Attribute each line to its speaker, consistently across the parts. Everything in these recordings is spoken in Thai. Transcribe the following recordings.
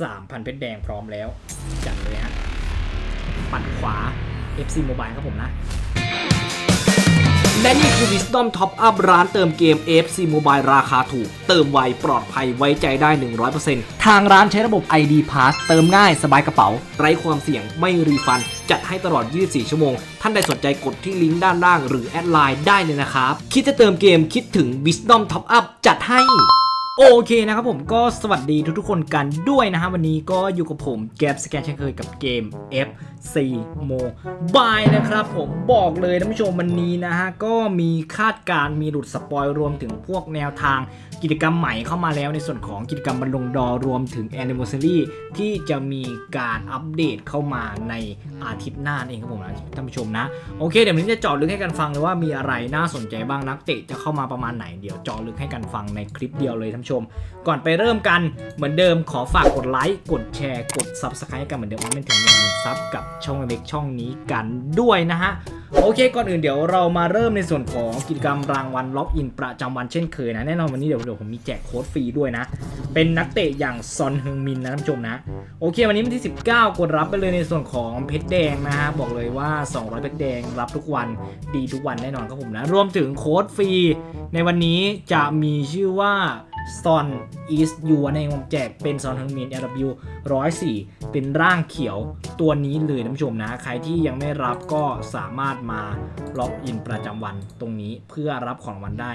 Speaker 1: 3,000 เพชรแดงพร้อมแล้ว จัดเลยฮะ ปัดขวา FC Mobile ครับผมนะ และนี่คือ Wisdom Top Up ร้านเติมเกม FC Mobile ราคาถูก เติมไว ปลอดภัยไว้ใจได้ 100%ทางร้านใช้ระบบ ID Pass เติมง่ายสบายกระเป๋า ไร้ความเสี่ยงไม่รีฟัน จัดให้ตลอด 24 ชั่วโมง ท่านใดสนใจกดที่ลิงก์ด้านล่าง หรือแอดไลน์ได้เลยนะครับ คิดจะเติมเกมคิดถึง Wisdom Top Up จัดให้ โอเคนะครับผมก็สวัสดีทุกๆคนกันด้วยนะฮะวันนี้ก็อยู่กับผมแกบสแกนเช่นเคยกับเกม FC Mobile นะครับ ผมบอกเลยท่านผู้ชมวันนี้นะฮะ ก็มีคาดการมีหลุดสปอยรวมถึงพวกแนวทางกิจกรรมใหม่เข้ามาแล้วในส่วนของกิจกรรมบรรลงดอรวมถึง Anniversary ที่จะมีการอัปเดตเข้ามาในอาทิตย์หน้านเองครับผมนะท่านผู้ชมนะ โอเค เดี๋ยวนี้จะเจาะลึกให้กันฟังเลยว่ามีอะไรน่าสนใจบ้างนักเตะจะเข้ามาประมาณไหนเดี๋ยวเจาะลึกให้กันฟังในคลิปเดียวเลยท่านผู้ชม ก่อนไปเริ่มกันเหมือนเดิมขอฝากกดไลค์กดแชร์กด Subscribe กันเหมือนเดิมว่าเป็นถึงหนึ่งซับกับช่องเล็กช่องนี้กันด้วยนะฮะโอเค ก่อนอื่นเดี๋ยวเรามาเริ่มในส่วนของกิจกรรมรางวัลล็อกอินประจำวันเช่นเคยนะแน่นอนวันนี้เดี๋ยวเดี๋ยวผมมีแจกโค้ดฟรีด้วยนะ เป็นนักเตะอย่างซอนฮึงมินนะท่านผู้ชมนะ โอเค วันนี้วันที่ 19 กดรับไปเลยในส่วนของเพชรแดงนะฮะบอกเลยว่า 200เพชรแดงรับทุกวันดีทุกวันแน่นอนครับผมนะ รวมถึงโค้ดฟรีในวันนี้จะมีชื่อว่า ซอนอีสยูในผมแจกเป็นซอนทังมิน LW 104 เป็นร่างเขียวตัวนี้เลยท่านผู้ชมนะ ใครที่ยังไม่รับก็สามารถมาล็อกอินประจำวันตรงนี้เพื่อรับของรางวัลได้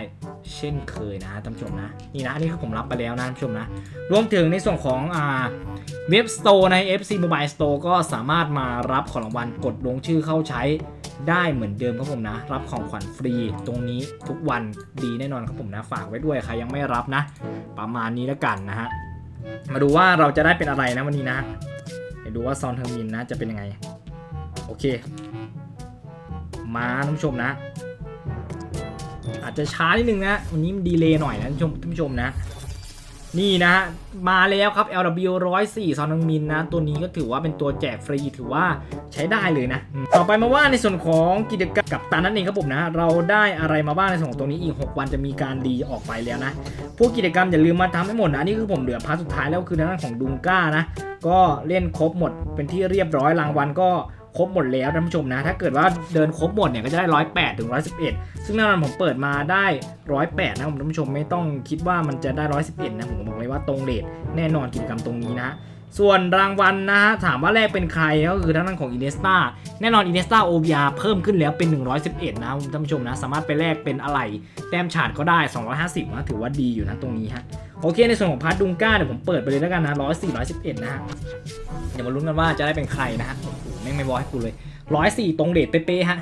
Speaker 1: เช่นเคยนะท่านผู้ชมนะนี่นะอันนี้คือผมรับไปแล้วนะท่านผู้ชมนะรวมถึงในส่วนของอ่าเว็บสโตร์ใน FC Mobile Store ก็สามารถมารับของรางวัลกดลงชื่อเข้าใช้ ได้เหมือนเดิมครับผมนะ รับของขวัญฟรีตรงนี้ทุกวันดีแน่นอนครับผมนะ ฝากไว้ด้วยใครยังไม่รับนะ ประมาณนี้แล้วกันนะฮะมาดูว่าเราจะได้เป็นอะไรนะวันนี้นะเดี๋ยวดูว่าซอนเทอร์มินนะจะเป็นยังไง โอเค มาท่านผู้ชมนะ อาจจะช้านิดนึงนะ วันนี้มันดีเลย์หน่อยนะท่านผู้ชมท่านผู้ชมนะ นี่นะฮะมาแล้วครับ LW 104ซอนนังมินนะ ตัวนี้ก็ถือว่าเป็นตัวแจกฟรีถือว่าใช้ได้เลยนะ ต่อไปมาว่าในส่วนของกิจกรรมกับตันนั่นเองครับผมนะ เราได้อะไรมาบ้างในส่วนของตรงนี้อีก 6 วันจะมีการดีออกไปแล้วนะ พวกกิจกรรมอย่าลืมมาทำให้หมดนะนนี้คือผมเหลือพาร์ทสุดท้ายแล้วคือทางด้านของดุงก้านะ ก็เล่นครบหมดเป็นที่เรียบร้อยรางวัลก็ ครบหมดแล้วท่านผู้ชมนะ ถ้าเกิดว่าเดินครบหมดเนี่ยก็จะได้ร้อยแปดถึงร้อยสิบเอ็ดซึ่งแน่นอนผมเปิดมาได้ร้อยแปดนะผมท่านผู้ชมไม่ต้องคิดว่ามันจะได้ร้อยสิบเอ็ดนะผมบอกเลยว่าตรงเลทแน่นอนกิจกรรมตรงนี้นะส่วนรางวัลนะฮะถามว่าแรกเป็นใครก็คือทางด้านของอินเนสตาแน่นอนอินเนสตาโอ r เพิ่มขึ้นแล้วเป็น 111 นะท่านผู้ชมนะ สามารถไปแลกเป็นอะไร แต้มฉาดก็ได้ 250นะถือว่าดีอยู่นะตรงนี้ฮะ โอเคในส่วนของพาร์ทดุงก้าเดี๋ยวผมเปิดไปเลยแล้วกันนะ104 111นะฮะเดี๋ยวมาลุ้นกันว่าจะได้เป็นใครนะฮะโอ้โหแม่งไม่บอให้กูเลย104ตรงเดทเป๊ะๆฮะ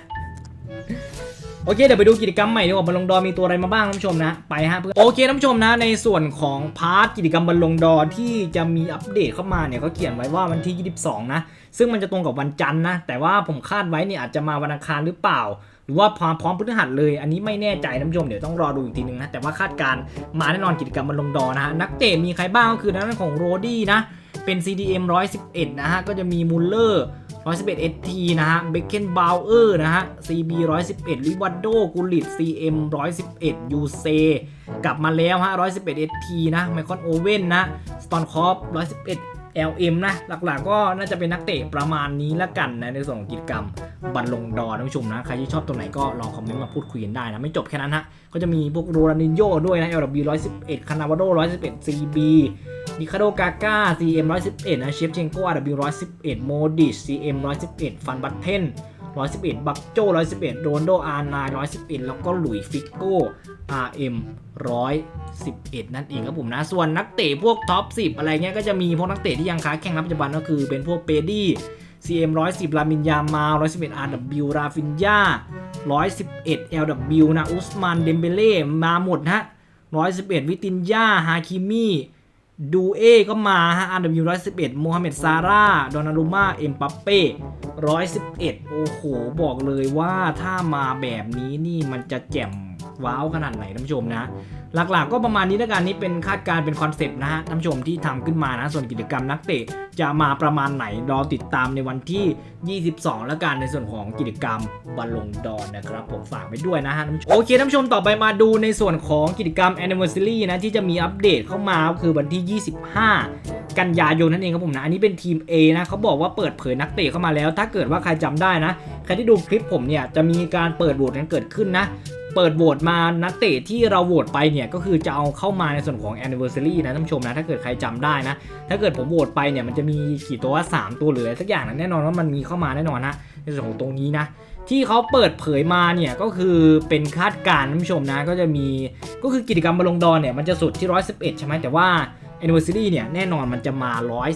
Speaker 1: โอเคเดี๋ยวไปดูกิจกรรมใหม่ดีกว่าบอลลงดอมีตัวอะไรมาบ้างท่านผู้ชมนะไปฮะเพื่อนโอเคท่านผู้ชมนะในส่วนของพาร์ทกิจกรรมบอลลงดอที่จะมีอัปเดตเข้ามาเนี่ยเขาเขียนไว้ว่าวันที่ 22 นะ ซึ่งมันจะตรงกับวันจันทร์นะ แต่ว่าผมคาดไว้เนี่ยอาจจะมาวันอังคารหรือเปล่า หรือว่าพร้อมพร้อมพฤหัสเลย อันนี้ไม่แน่ใจท่านผู้ชมเดี๋ยวต้องรอดูอีกทีนึงนะ แต่ว่าคาดการมาแน่นอนกิจกรรมบอลลงดอนะฮะ นักเตะมีใครบ้างก็คือทางด้านของโรดี้นะ เป็น CDM 111 นะฮะ ก็จะมีมูลเลอร์111 ST นะฮะ เบคเคนบาวเออร์นะฮะ CB 111 ลิวัดโดกูลิต CM 111 UC กลับมาแล้วฮะ 111 ST นะ ไมคอนโอเว่นนะ สตอนคอฟ111 LM นะ หลักๆก็น่าจะเป็นนักเตะประมาณนี้ละกันนะ ในส่วนของกิจกรรมบันลงดอท่านผู้ชมนะ ใครที่ชอบตัวไหนก็ลองคอมเมนต์มาพูดคุยกันได้นะ ไม่จบแค่นั้นฮะ ก็จะมีพวกโรนันินโยด้วยนะ LW 111 คานาวาโด 111 CB ดิคาโดกาก้า CM 111นะเชฟเชงโก RW 111 โมดิช CM 111 ฟันบัตเทน 111 บักโจ้111โรนโด R9 111 แล้วก็หลุยฟิกโก้ RM 111 นั่นเองครับผมนะ ส่วนนักเตะพวกท็อป 10 อะไรเงี้ยก็จะมีพวกนักเตะที่ยังค้าแข่งรับปัจจุบันก็คือเป็นพวกเปดี้ CM 110 ลามินยามา111 RW ราฟินยา111 LW นะ อุสมันเดมเบเล่ มาหมดฮะ111 วิตินยาฮาคิมี่ ดูเอก็มาฮะ RW 111โมฮัมเหม็ดซาร่าดอนารุมาเอ็มปัปเป้111โอ้โห บอกเลยว่าถ้ามาแบบนี้นี่มันจะแจ่มว้าวขนาดไหนท่านผู้ชมนะ หลักๆ ก็ประมาณนี้แล้วกันนี่เป็นคาดการณ์เป็นคอนเซปต์นะฮะท่านผู้ชมที่ทำขึ้นมานะส่วนกิจกรรมนักเตะจะมาประมาณไหนรอติดตามในวันที่ 22 แล้วกันในส่วนของกิจกรรมบอลลงดอนนะครับผมฝากไปด้วยนะฮะท่านชมโอเคท่านผู้ชมต่อไปมาดูในส่วนของกิจกรรม Anniversary นะที่จะมีอัปเดตเข้ามาก็คือวันที่ 25 กันยายนนั่นเองครับผมนะอันนี้เป็นทีม A นะเขาบอกว่าเปิดเผยนักเตะเข้ามาแล้ว ถ้าเกิดว่าใครจำได้นะใครที่ดูคลิปผมเนี่ยจะมีการเปิดโหวตกันเกิดขึ้นนะ เปิดโหวตมานักเตะที่เราโหวตไปเนี่ยก็คือจะเอาเข้ามาในส่วนของ anniversary นะท่านผู้ชมนะ ถ้าเกิดใครจำได้นะ ถ้าเกิดผมโหวตไปเนี่ยมันจะมีกี่ตัวว่า3ตัวหลืออะไรสักอย่างนะแน่นอนว่ามันมีเข้ามาแน่นอนนะในส่วนของตรงนี้นะ ที่เขาเปิดเผยมาเนี่ยก็คือเป็นคาดการณ์ท่านผู้ชมนะก็จะมีก็คือกิจกรรมบอลลงดอนเนี่ยมันจะสุดที่ 111 ใช่ไหมแต่ว่า anniversary เนี่ยแน่นอนมันจะมา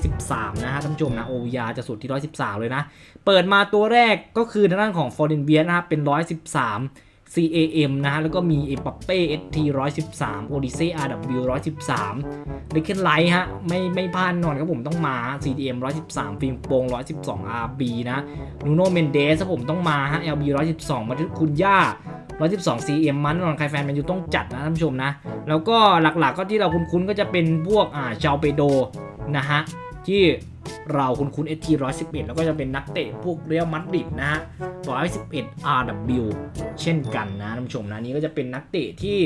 Speaker 1: 113 นะฮะท่านผู้ชมนะ OVR จะสุดที่ 113 เลยนะ เปิดมาตัวแรกก็คือทางด้านของ f o r e n b e r นะครับเป็น 113 CAM นะฮะแล้วก็มีเอปัปเป้ ST 113 Odyssey RW 113 l i c k e n Light ฮะไม่ไม่พลาดนนอนครับผมต้องมา CDM 113 ฟิล์มโปรง112 RB นะนูโนเมนเดสผมต้องมาฮะ LB 112 มาทึกคุณย่า 112 CM มันนอนใครแฟนแมนยูต้องจัดนะท่านผู้ชมนะ แล้วก็หลักๆก็ที่เราคุ้นๆก็จะเป็นพวกอ่าชาวเปโดนะฮะที่ เราคุ้นๆ ST 111แล้วก็จะเป็นนักเตะพวกเรียลมัดริดนะฮะ111 RW เอ็ดอาร์ดับบิลเช่นกันนะท่านผู้ชมนะนี่ก็จะเป็นนักเตะที่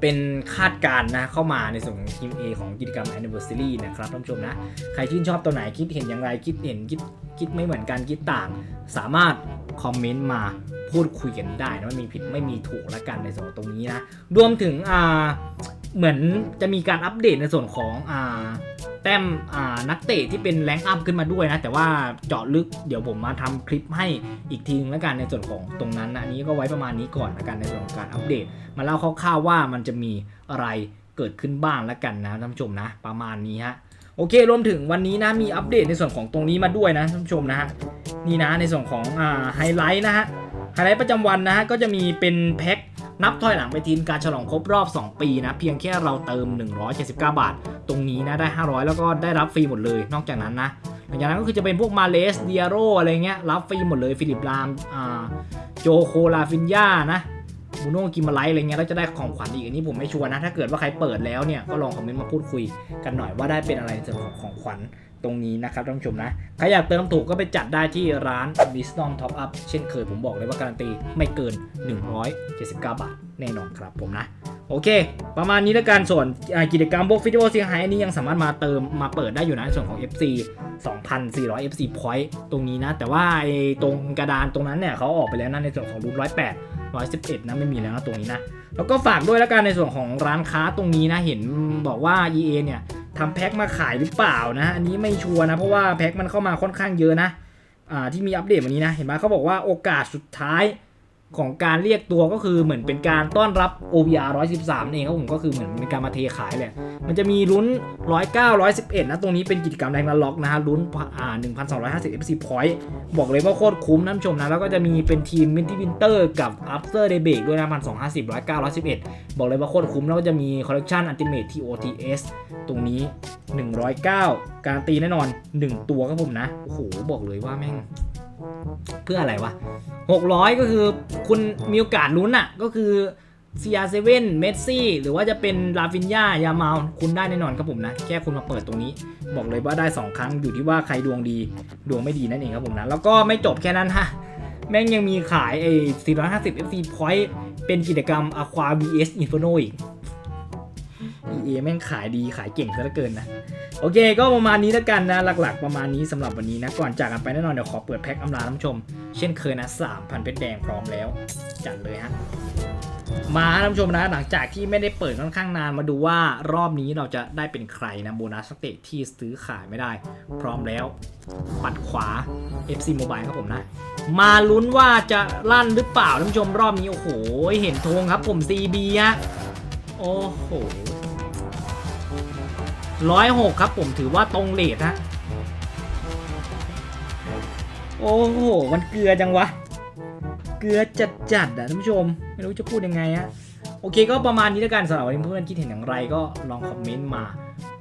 Speaker 1: เป็นคาดการณ์นะเข้ามาในส่วนของทีม A ของกิจกรรม Anniversary นะครับท่านผู้ชมนะ ใครชื่นชอบตัวไหนคิดเห็นอย่างไรคิดเห็นคิดคิดไม่เหมือนกันคิดต่าง สามารถคอมเมนต์มาพูดคุยกันได้นะไม่มีผิดไม่มีถูกละกันในส่วนตรงนี้นะ รวมถึงอ่าเหมือนจะมีการอัปเดตในส่วนของอ่า แต้มนักเตะที่เป็นแรงอัพขึ้นมาด้วยนะ แต่ว่าเจาะลึกเดี๋ยวผมมาทำคลิปให้อีกทีนึงแล้วกันในส่วนของตรงนั้นนะอันนี้ก็ไว้ประมาณนี้ก่อนละกันในส่วนของการอัปเดต มาเล่าคร่าวๆว่ามันจะมีอะไรเกิดขึ้นบ้างแล้วกันนะท่านผู้ชมนะประมาณนี้ฮะโอเค รวมถึงวันนี้นะมีอัปเดตในส่วนของตรงนี้มาด้วยนะท่านผู้ชมนะฮะนี่นะในส่วนของไฮไลท์นะฮะไฮไลท์ประจำวันนะฮะก็จะมีเป็นแพ็ค นับถอยหลังไปทีมการฉลองครบรอบ 2 ปีนะ เพียงแค่เราเติม 179 บาท ตรงนี้นะได้ 500 แล้วก็ได้รับฟรีหมดเลย นอกจากนั้นนะหลังจากนั้นก็คือจะเป็นพวกมาเลสเดียโรอะไรเงี้ยรับฟรีหมดเลยฟิลิปรามอ่าโจโคลาฟินยานะ บูโน่กิมมาไลท์อะไรเงี้ยแล้วจะได้ของขวัญอีกอันนี้ผมไม่ชัวร์นะ ถ้าเกิดว่าใครเปิดแล้วเนี่ยก็ลองคอมเมนต์มาพูดคุยกันหน่อยว่าได้เป็นอะไรในส่วนของของขวัญตรงนี้นะครับท่านผู้ชมนะใครอยากเติมถูกก็ไปจัดได้ที่ร้าน Wisdom Top Up เช่นเคยผมบอกเลยว่าการันตีไม่เกิน 179 บาทแน่นอนครับผมนะ โอเค ประมาณนี้แล้วกันส่วนกิจกรรมพวกฟิตโอเซียงไฮอันนี้ยังสามารถมาเติมมาเปิดได้อยู่นะในส่วนของ FC 2,400 FC point ตรงนี้นะ แต่ว่าไอ้ตรงกระดานตรงนั้นเนี่ยเขาออกไปแล้วนะในส่วนของรุ่น108 111 นะไม่มีแล้วนะตรงนี้นะ แล้วก็ฝากด้วยแล้วกันในส่วนของร้านค้าตรงนี้นะเห็นบอกว่า EA เนี่ยทำแพ็คมาขายหรือเปล่านะ อันนี้ไม่ชัวร์นะ เพราะว่าแพ็คมันเข้ามาค่อนข้างเยอะนะอ่าที่มีอัปเดตวันนี้นะ เห็นไหมเขาบอกว่าโอกาสสุดท้าย ของการเรียกตัวก็คือเหมือนเป็นการต้อนรับ OVR 113เองครับผมก็คือเหมือนเป็นการมาเทขายแหละ มันจะมีลุ้น 109 111 นะตรงนี้เป็นกิจกรรมแรงละล็อกนะฮะลุ้นอ่า1,250 FC point บอกเลยว่าโคตรคุ้มนะท่านผู้ชมนะ แล้วก็จะมีเป็นทีมมินที่วินเตอร์กับ After Day Break ด้วยนะ1,250 109 111 บอกเลยว่าโคตรคุ้มแล้วก็จะมีคอลเล t ชัน Ultimate TOTS ตรงนี้ 109 การันตีแน่นอน 1 ตัวครับผมนะโอ้โหบอกเลยว่าแม่ง เพื่ออะไรวะ 600 ก็คือคุณมีโอกาสลุ้นอะ ก็คือ CR7 เมสซี่ หรือว่าจะเป็นลาฟินยายามาลคุณได้แน่นอนครับผมนะ แค่คุณมาเปิดตรงนี้ บอกเลยว่าได้ 2 ครั้งอยู่ที่ว่าใครดวงดี ดวงไม่ดีนั่นเองครับผมนะ แล้วก็ไม่จบแค่นั้นฮะ แม่งยังมีขายไอ้450 FC Point เป็นกิจกรรม Aqua vs Inferno อีก EA แม่งขายดีขายเก่งซะเหลือเกินนะ โอเค ก็ประมาณนี้แล้วกันนะ หลักๆ ประมาณนี้สำหรับวันนี้นะ ก่อนจากกันไปแน่นอนเดี๋ยวขอเปิดแพ็คอำลาท่านผู้ชม เช่นเคยนะ 3,000 เพชรแดงพร้อมแล้ว จัดเลยฮะ มาท่านผู้ชมนะ หลังจากที่ไม่ได้เปิดค่อนข้างนานมาดูว่ารอบนี้เราจะได้เป็นใครนะโบนัสสเตทที่ซื้อขายไม่ได้ พร้อมแล้ว ปัดขวา FC Mobile ครับผมนะมาลุ้นว่าจะลั่นหรือเปล่าท่านผู้ชมรอบนี้ โอ้โห เห็นธงครับผม CB ฮะ โอ้โห ร้อยหกครับผมถือว่าตรงเลทฮะโอ้โห มันเกลือจังวะ เกลือจัดจัดๆอะท่านผู้ชม ไม่รู้จะพูดยังไงฮะโอเคก็ประมาณนี้แล้วกันสำหรับวันนี้เพื่อนๆคิดเห็นอย่างไรก็ลองคอมเมนต์มา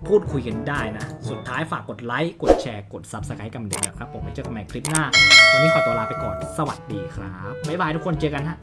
Speaker 1: พูดคุยกันได้นะ สุดท้ายฝากกดไลค์ กดแชร์ กด Subscribe กันเหมือนเดิมนะครับ ผมไว้เจอกันใหม่คลิปหน้า วันนี้ขอตัวลาไปก่อน สวัสดีครับ บ๊ายบายทุกคนเจอกันฮะ